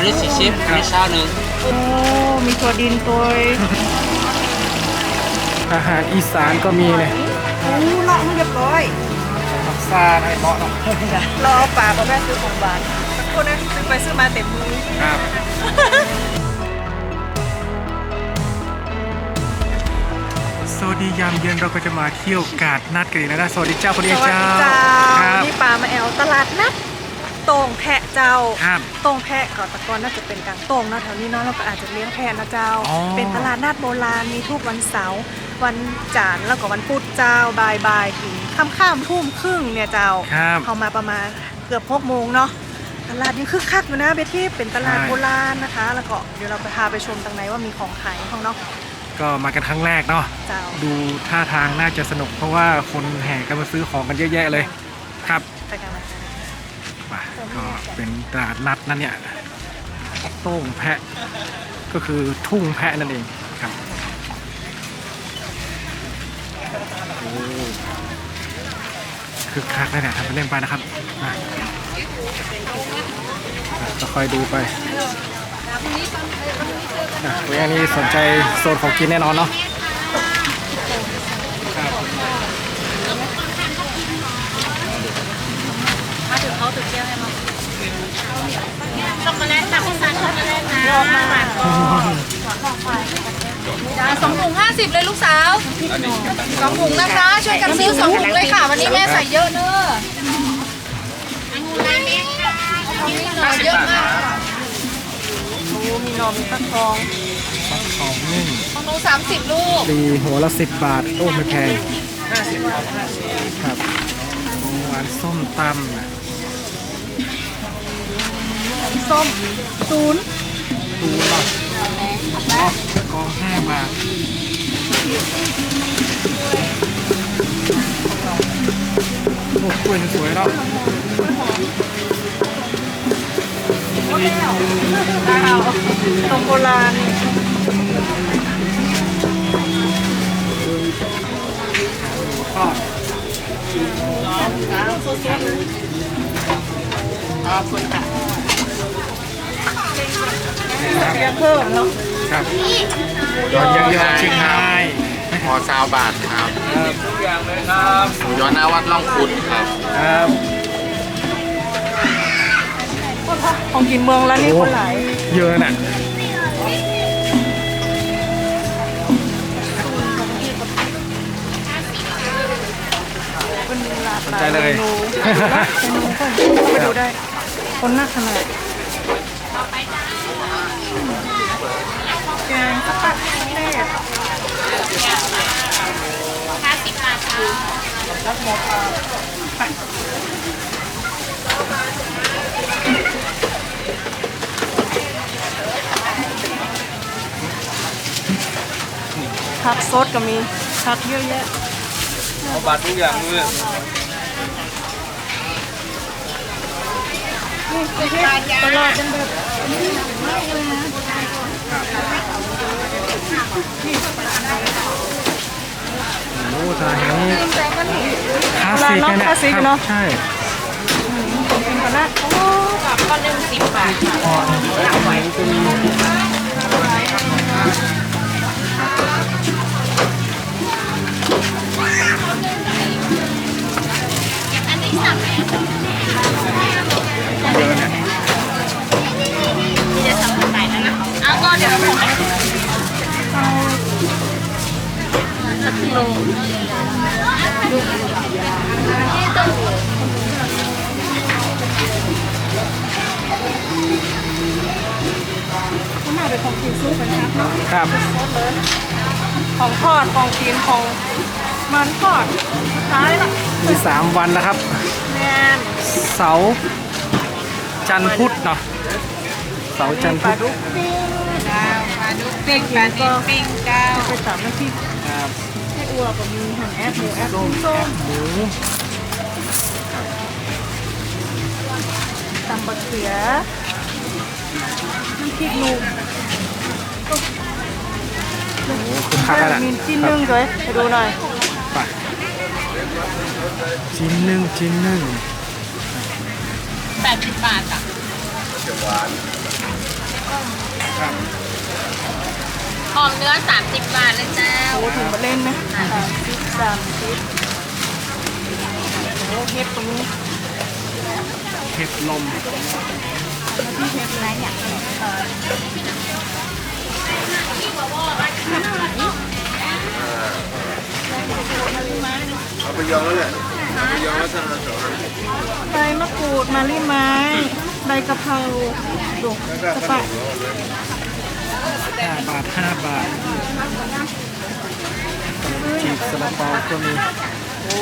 อันนี้สี่สิบอันนี้เช้าหนึ่งโอ้มีถั่วดินตัวอาหารอีสานก็มีเลยโอ้เลาะมันเรียบร้อยผักซาอะไรเหมาะเนาะเราเอาปลากับแม่ซื้อของหวานสักคนนะซื้อไปซื้อมาเต็มมือครับสวัสดียามเย็นเราก็จะมาเที่ยวกาดนัดกันอีกแล้วนะสวัสดีเจ้าคนสนี้วัสดีเจ้าเจ้าครับนี่ปลามาแอลตลาดนัดตรงแพะ เจ้าครับ ตรงแพะก่อนแตะกอนน่าจะเป็นกลางตรงเนาะแถวนี้เนาะเราก็อาจจะเลี้ยงแพะนะเจ้า อ๋อ เป็นตลาดนัดโบราณมีทุกวันเสาร์วันจันทร์แล้วก็วันพุธเจ้าบ่ายบ่ายๆถึงค่ำๆทุ่มครึ่งเนี่ยเจ้า ครับ เข้ามาประมาณเกือบหกโมงเนาะตลาดยังคึกคักอยู่นะเบที่เป็นตลาดใช่ โบราณนะคะ แล้วก็เดี๋ยวเราไปพาไปชมตรงไหนว่ามีของขายของเนาะก็มากันครั้งแรกเนาะเจ้า ดูท่าทางน่าจะสนุกเพราะว่าคนแห่กันมาซื้อของกันเยอะแยะเลย ครับ ไปกันเลยป่ะ ก็เป็นตลาดนัดนั่นเนี่ยโต้งแพะก็คือทุ่งแพะนั่นเองครับโอ้คือคักเลยเนี่ยทำเป็นเล่นไปนะครับอะก็คอยดูไปอะเรื่องนี้สนใจโซนของกินแน่นอนเนาะครับมาถึงเขาถึงเที่ยวให้มา ช็อกโกแลตค่ะพี่ซันช็อกโกแลตนะจ้าสองถุงห้าสิบเลยลูกสาวสองถุงนะคะ ช่วยกันซื้อสองถุงเลยค่ะ วันนี้แม่ใส่เยอะเนอะองุ่นอะไรแม่ค่ะเยอะมากโอ้มีนอมีฟักทองของนึ่งของหนูสามสิบลูกดีหัวละสิบบาท โอ้ไม่แพงครับองหวานส้มตำนะ ส้มศูนย์ดูน่อยอ๋อกองห้าบาทโอ้กล้วยสวยแล้วตรงโบราณทอด เรียกเพิ่มเนาะครับยอดเยอะๆเชียงรายพอซาวบาทครับครับหมูยอหน้าวัดล่องคุณครับครับของกินเมืองแล้วนี่คนหลายเยอะน่ะเป็นหลากหลายใจเลยเมนูเมนูก็ไปดูได้ คนนักขนาด แกงสปักเทศห้าสิบบาทค่ะผักสดก็มีผักเยอะแยะเอาบัตรทุกอย่างเลยตลาดเป็นแบบ โอ้ทางนี้คลาสร้านสิกเนาะเนี่ยคลาสสิกครับเนาะใช่ของกินกันนะโอ้ก็หนึ่งสิบบาทค่ะอันนี้สั่งไหมเยอะเนี่ยจะสั่งไหนแล้วนะเอาก็เดี๋ยวผมให้ข้างหน้า เป็นของกินสู้กันครับครับ ของทอดของกินของมันทอดท้ายละมีสามวันแล้วครับ แมนเสาร์จันทร์พุธเนาะเสาร์จันทร์ปลาพุธ ดุกปิ้งปลาดุกปิ้งปลาดิปิ้งเก้าไปตามน้ำพริกครับให้อัวก็มีหั่นแอปหมูแอปส้มหมูตำบะเขือน้ำพริกหนุ่มหมูคือคักแล้วล่ะมีชิ้นหนึงเลยไปดูหน่อยไปชิ้นหนึ่งชิ้นหนึ่งแปดสิบบาทจ้ะครับ หอมเนื้อ 30 บาทเลยเจ้าโอ้ถุงมาเล่นนะสามสิบสามสิบโอ้เฮ็ดตรงนี้เห็ดลมที่เฮ็ดอะไรเนี่ยเอาไปยองแล้วแหละเอาไปยองแล้วจะมาสอนใบมะกรูดมะลิไม้ใบกะเพราดุกกระปะ ห้าบาทห้าบาทจีบสลับเปาก็มีโอ้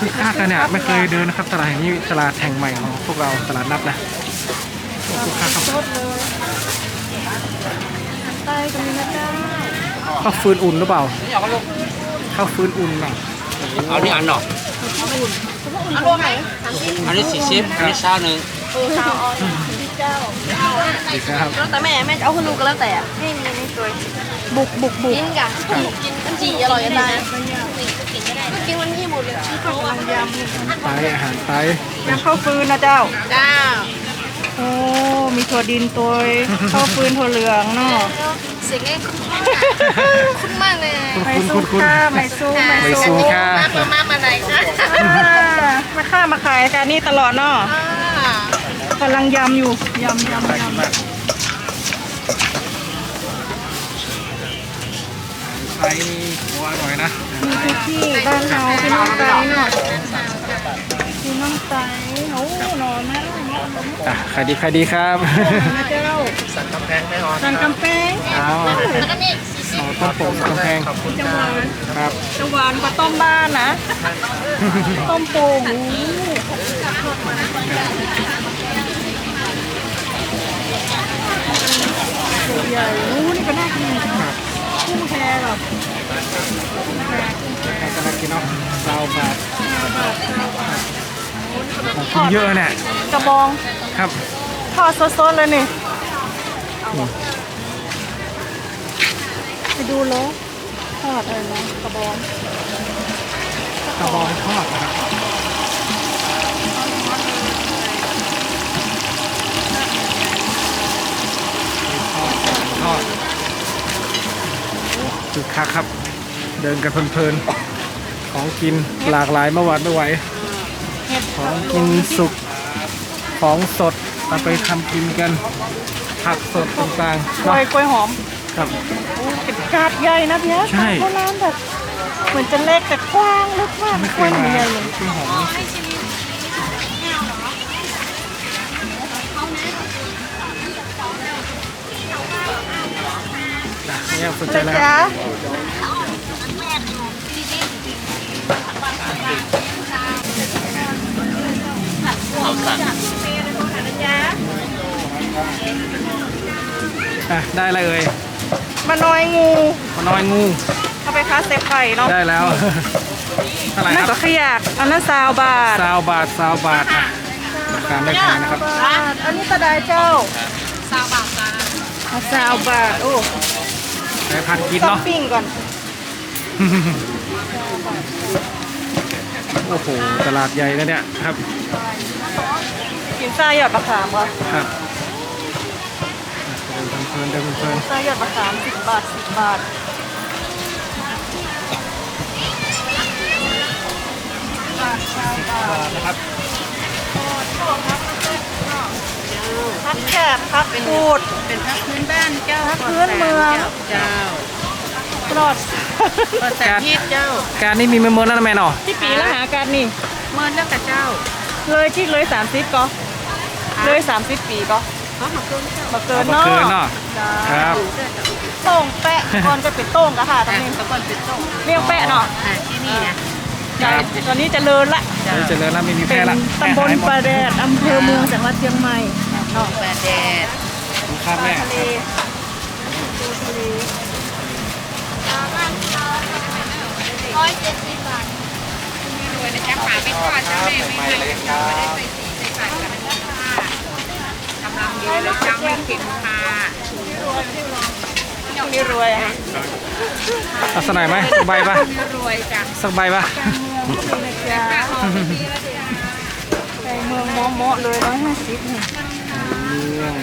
คือค่ากันเนี่ยไม่เคยเดินนะครับตลาดแห่งนี้ตลาดแห่งใหม่ของพวกเราตลาดนัดนะโอ้คือค่าครับสดเลยไตก็มีนะจ๊ะข้าวฟืนอุ่นหรือเปล่าข้าวฟืนอุ่นเนาะเอานี่อันหนอเอารวมไหมอันนี้สี่สิบอันนี้เช้าหนึ่ง ดีครับแล้วแต่แม่แม่จะเอาคุณลูกก็แล้วแต่ให้มีในตัวบุกบุกบุกกินกันกินกันจีอร่อยจะตายกินวันที่หมดเลยกำลังยำไตอาหารไตยำข้าวฟืนนะเจ้าจ้าโอ้มีถั่วดินตัวข้าวฟืนถั่วเหลืองเนาะเสียงเอ้คุ้นคุ้นมากเลยไม่สู้ค่าไม่สู้ไม่ไม่สู้สู้ค่ะมามามามาไหนคะอ่ามาค่ามาขายกันนี่ตลอดเนาะ กำลังยำอยู่ยำยำยำไตนี่หัวอร่อยนะมีทุกที่บ้านเราเป็นน้องไตเนาะเป็นน้องไตโอ้หน่อมากอะใครดีใครดีครับนะเจ้าสั่งกำแพงไม่ออนสันกำแพงเอาแล้วก็นี่เอาต้มโป่งกำแพงจะหวานครับจะหวานกว่าต้มบ้านนะต้มปู หูใหญ่ๆอู้นี่ก็น่ากินกุ้งแพแบบใครกำลังกินเนาะซาวบาทของกินเยอะเนี่ยกระบองครับทอดสดๆเลยนี่ไปดูแล้วทอดอะไรนะกระบองกระบองทอดนะครับทอด คือคักครับ เดินกันเพลินๆ ของกินหลากหลายเมื่อวานไม่ไหวเห็ดของกินสุก ของสดเอาไปทำกินกัน ผักสดต่างๆกล้วยเนาะกล้วยหอมครับโอ้เป็นกาดใหญ่นะพี่ใช่โบราณแบบ เหมือนจะเล็กแต่กว้างลึกมากไม่เคกล้วยยหมาใหญ่เลยที่หอม นะเนี่ยสนใจเลยแล้วจ้าเอาสั่งอะได้อะไรเอ่ยมาน้อยงูมาน้อยงู เอาไปค้าเซฟไข่เนาะได้แล้วเท่าไหร่นั่นคก็รับขยากอันนั้นซาวบาทซาวบาทซาวบาทอะราคาไม่แพงนะครับ บาทอันนี้ตะไดเจ้าสาวบาทจ้าเอาซาวบาทโอ้ ใช้พันกินต้องเนาะ ปิ้งก่อนโอ้โห ตลาดใหญ่นะเนี่ยครับ กินซ่าหยอดมะขามก่อนครับเดินเพลินๆเดินเพลินซ่าหยอดมะขามสิบบาทสิบบาทๆบาทนะครับ พักแคบพักพูด เป็นพักพื้นบ้านเจ้าพักพื้นเมือง เจ้าปลอดเปิดแสงทิศเจ้า การนี่มีเมมเบอร์แล้วนะแม่เนาะที่ปีละหากันนี่ เมินแล้วกับเจ้า เลยที่เลยสามสิบก็ เลยสามสิบปีก็เขามาเกินเจ้ามาเกินเอาเนาะมาคืนเนาะจ้าครับโต้งแปะก่อนจะเป็นโต้งก็ค่ะตอนแต่นี้ตะกอนเป็นต้มเรียกแปะเนาะอ่าที่นี่นะครับตอนนี้เจะเลินละเดี๋ยวเจริญแล้วไม่มีเป็แพ้นละตำบลแพ้หายหมปดระแดดอำเภอเมืองจังหวัดเชียงใหม่เนาะแปดแดดดูครับแม่ทะเลดูทะเลร้อยเจ็ดสิบบาทรวยนะจ๊ะป่าไม่ทอดจ้าแม่ไม่ให้ไม่ได้ใส่สีใส่ขาดกันนะค่ะกำลังดีเลยจ้าไม่เค็มค่ะช่วงนี้รวยอะเอาสักหน่อยไหมสักใบปะรวยจ้ะสักใบปะนะจ๊ะในเมืองมองเหมาะเลยร้อยห้าสิบนี่เรื่อง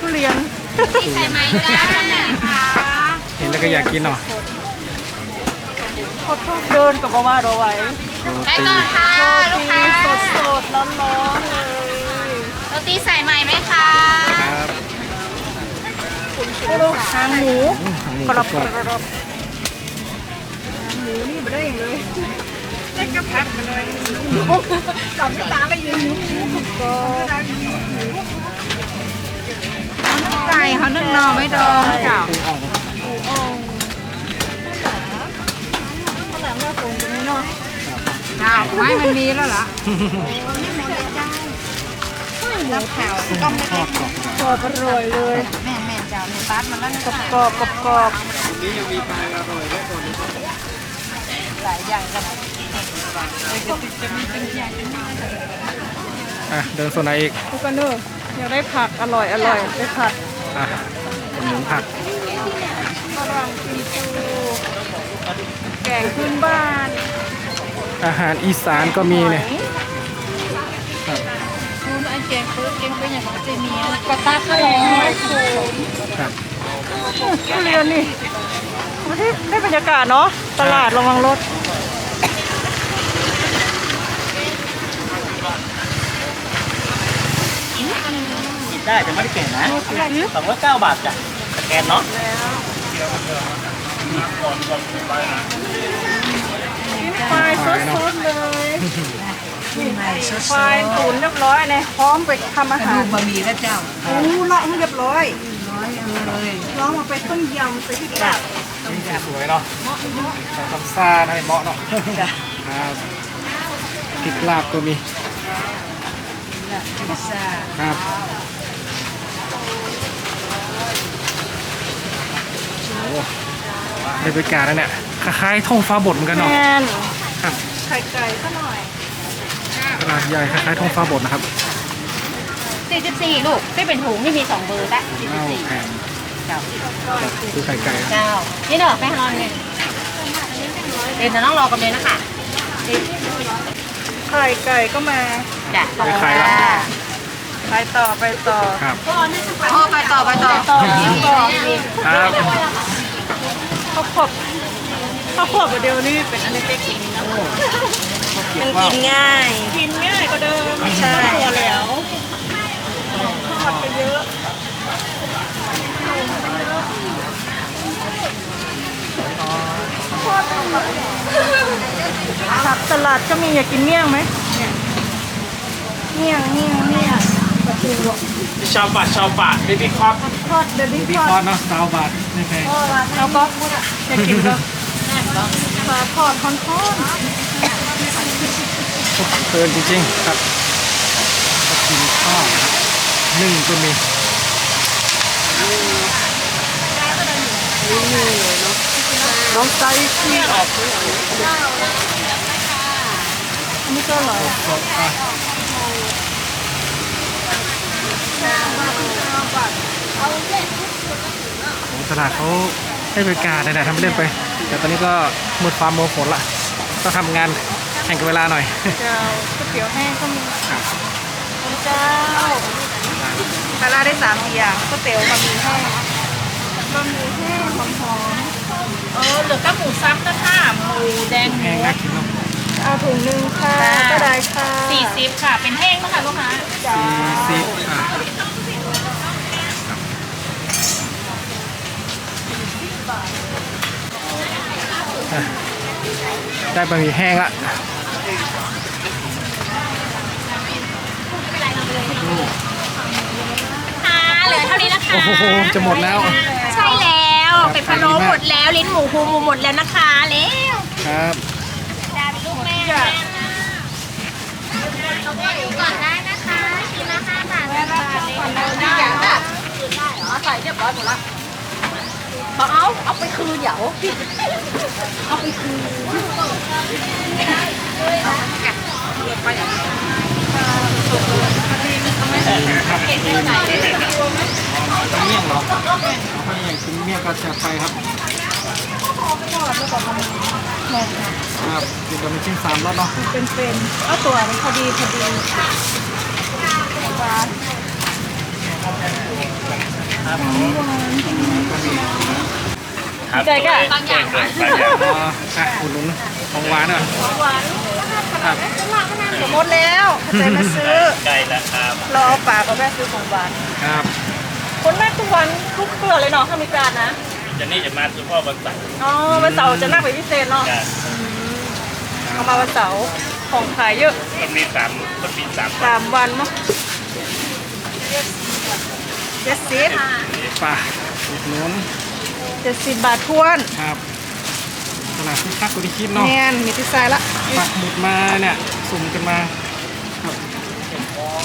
ทุเรียนใส่ไหมจ้าเห็นแล้วก็อยากกินเนาะขอโทษเดินกับว่าเราไว้โรไปตีก่อนค่ะลูกค้าสดสดร้อนร้อนๆเลยโรตีใส่ใหม่ไหมคะครับโอ้โหหางหมูอืมหมูกรอบกกรรออบบหางหมูนี่ไม่ได้อย่างเลย ได้กระแพบมาเลยจำไม่ตาเลยยืนหมูกรอบไก่เขานึ่งนอไม่ดองเจ้าปูอ่องข้างหลังว่าผมเนาะเ้าไม้มันมีแล้วเหรอแล้วแถวทอดกรอบกรอบอร่อยเลย แม่แม่เจ้าในตัดมันแล้วกรอบกรอบกรอบนี่ยังมีปลาอร่อยและก่อนหลายอย่างกัน อะเดินโซนไหนอีกทุกคนเนอะอยากได้ผักอร่อยอร่อยได้ผักอะเป็นหมูผักฝรั่งกิมจูแกงพื้นบ้าน อาหารอีสานก็มีเนี่ยครับคุณไอ้เจงคือเจงเป็นอย่างของเจมีกระตาขนมครับทุเรียนนี่ไม่ได้ได้บรรยากาศเนาะตลาดระวังรถ หยิบ ได้แต่ไม่ได้เปลี่ยนนะสองร้อยเก้าบาทจ้ะสแกนเนาะไฟสดๆเลยไฟตุ๋นเรียบร้อยเลยพร้อมไปทำอาหารบะหมี่แล้วเจ้าโอ้ละให้เรียบร้อยร้อยเลยร้องมาไปต้มยำไปที่ตลาดสวยเนาะใส่คำซ่านะให้เหมาะเนาะครับพริกลาบก็มีพิซซ่าครับโอ้ ได้บรรยากาศแล้วเนี่ยคล้ายๆท้องฟ้าบดเหมือนกันแมเนาะนครับไข่ไก่ซะหน่อยตลาดใหญ่คล้ายๆท้องฟ้าบดนะครับ44ลูกที่เป็นถุงที่มี2เบอร์ละเอ้าแพงเจ้าคือไข่ไก่เจ้านี่เด้อแป้งนอนเนี่ยเดี๋ยวจะต้องรอกันเลยนะคะไข่ไก่ก็มาจ้ะขอบคุณขายแล้วค่ะไปต่อไปต่อครับโอ้ไปต่อไปต่อต่อต่อครับ ข้าวขบข้าวขบเดี๋ยวนี้เป็นอันเล็กๆกินนะมันกินง่าย กินง่ายกว่าเดิมใช่ตัวแล้วทอดไปเยอะผักสลัดก็มีอยากกินเมี่ยงไหมเมี่ยงเมี่ยงเมี่ยง ชาวบะชาวบะเบบี้คอปทอดเบบี้พี่ทอคอดนเนาะสาวบาทไม่แพงแล้วก็อยากกินก็ปลาทอดทอนทอดเพลินจริงๆครับก็กินข้าวนะครับนึ่งก็มีน้องไซที่ออกอันนี้ก็อร่อย สดอะโอ้ตลาดเขาให้บริการนะนะทำไปเล่นไป แต่ตอนนี้ก็มืดฟ้ามัวฝนละต้องทำงานแข่งกับเวลาหน่อยเจ้าก๋วยเตี๋ยวแห้งก็มีครับเจ้าปลาร้าได้สามอย่างก๋วยเตี๋ยวบะหมี่แห้งบะหมี่แห้งหอมเออเหลือแค่หมูซ้ำนะคะหมูแดงหแพมูงน่ากินเนาะๆเอาถุงหนึ่งค่ะก็ได้ค่ะสี่สิบค่ะ เป็นแห้งนะคะลูกค้าจ้าซีอะอะ ได้บะหมี่แห้งละค่ะเหลือเท่านี้นะคะ โอ้โหจะหมดแล้ว ใช่แล้วครับเป็ดพะโล้ขายดีมากหมดแล้วลิ้นหมูฮูหมูหมดแล้วนะคะแล้วครับดาเป็นลูกแม่ก่อนได้นะคะชิ้นละห้าบาทก่อนได้อย่างอะใส่เรียบร้อยหมดละ เอาเอาไปคืนเดี๋ยวเอาไปคืนเมี่ยงเหรอถ้าอย่างกินเมี่ยงก็จะไปครับครับกินกับน้ำจิ้มสามรสเนาะเป็นเป็นๆเอาตัวมันพอดีพอดี หวานครับใจก็บางอย่างบางอย่างอ๋ออะอุดหนุนของหวานหน่อยหวานครับหมดแล้วใจมาซื้อใกล้แล้วครับรอเอาปากกับแม่ซื้อของหวานครับคนแม่ทุกวันทุกเกลือเลยเนาะถ้ามีการนะจะนี่จะมาสุพ่อบังสันอ๋อวันเสาร์จะนั่งไปพิเศษเนาะกันเอามาวันเสาร์ของขายเยอะมันมีสามมันมีสามสามวันเนาะ เจ็ดสิบป่ะอุดหนุนเจ็ดสิบบาททวนครับตลาดคึกคักกว่าที่คิดเนาะแมนมีที่ทรายละปักหมุดมาเนี่ยสุ่มกันมา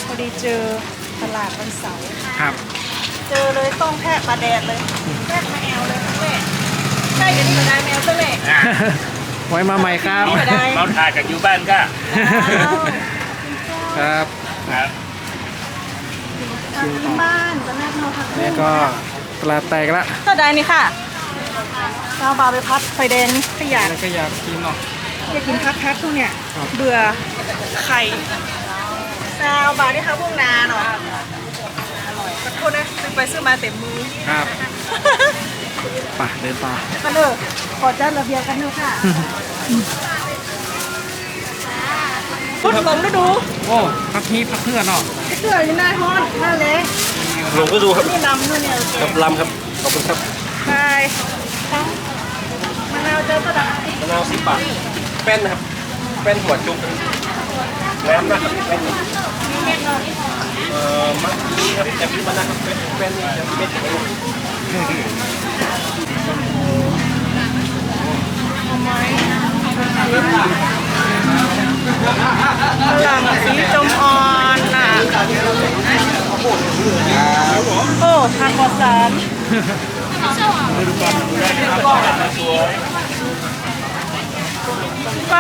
พอดีเจอตลาดวันเสาร์ครับ เจอเลยต้องแพะปลาแดดเลยแพะมาแอลเลยแม่ใช่เดี๋ยวนี้มาได้แมวซะแม่อ่าไว้มาใหม่ครับไม่ได้เมาทาจากอยู่บ้านก็ครับครับชิมต่อบ้า นจะแม่เราพักนี่ก็ตลาดแตกละก็ได้นี่ค่ะเจ้าบาไปพัดไฟแดงขยะแล้วก็อยากกินเนาะอยากกินพัดพัดพวกเนี่ยครับเบื่อไข่ซาวบานี่ค่ะพวกนาเนาะขอโทษนะซื้อไปซื้อมาเต็มมือครับป่ะเดินต่อก็เลยขอจัดระเบียงกันเถอะค่ะพุดหลงฤดู โอ้พักนี้พักเพื่อนเนาะเสื้ออยู่หน้าห้อนหน้าเล็ก หลงก็ดูครับนี่ลำนู่นเนี่ยกับลำครับ ขอบคุณครับใช่ทั้งมะนาวเจอก็ได้มะนาวสิบบาทแป้นนะครับ แป้นหัวจุกแป้นนะครับแป้นมีเม็ดเนาะเอ่อมะนี่ครับแต่พี่มะนาวครับแป้นแป้นนี่จะเม็ดเดียวหลังสีจมอ่อนน่ะ โอ้ทานกอดสามไป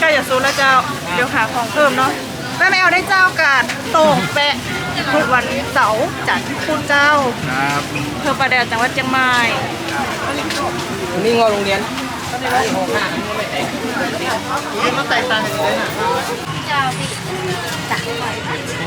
ใกล้จะซูนแล้วเจ้า เดี๋ยวหาของเพิ่มเนาะแม่แมวได้เจ้ากาดโต่งแปะทุกวันเสาร์จากคุณเจ้าครับเพื่อประแดดจังหวัดเชียงใหม่นี่งอโรงเรียนเ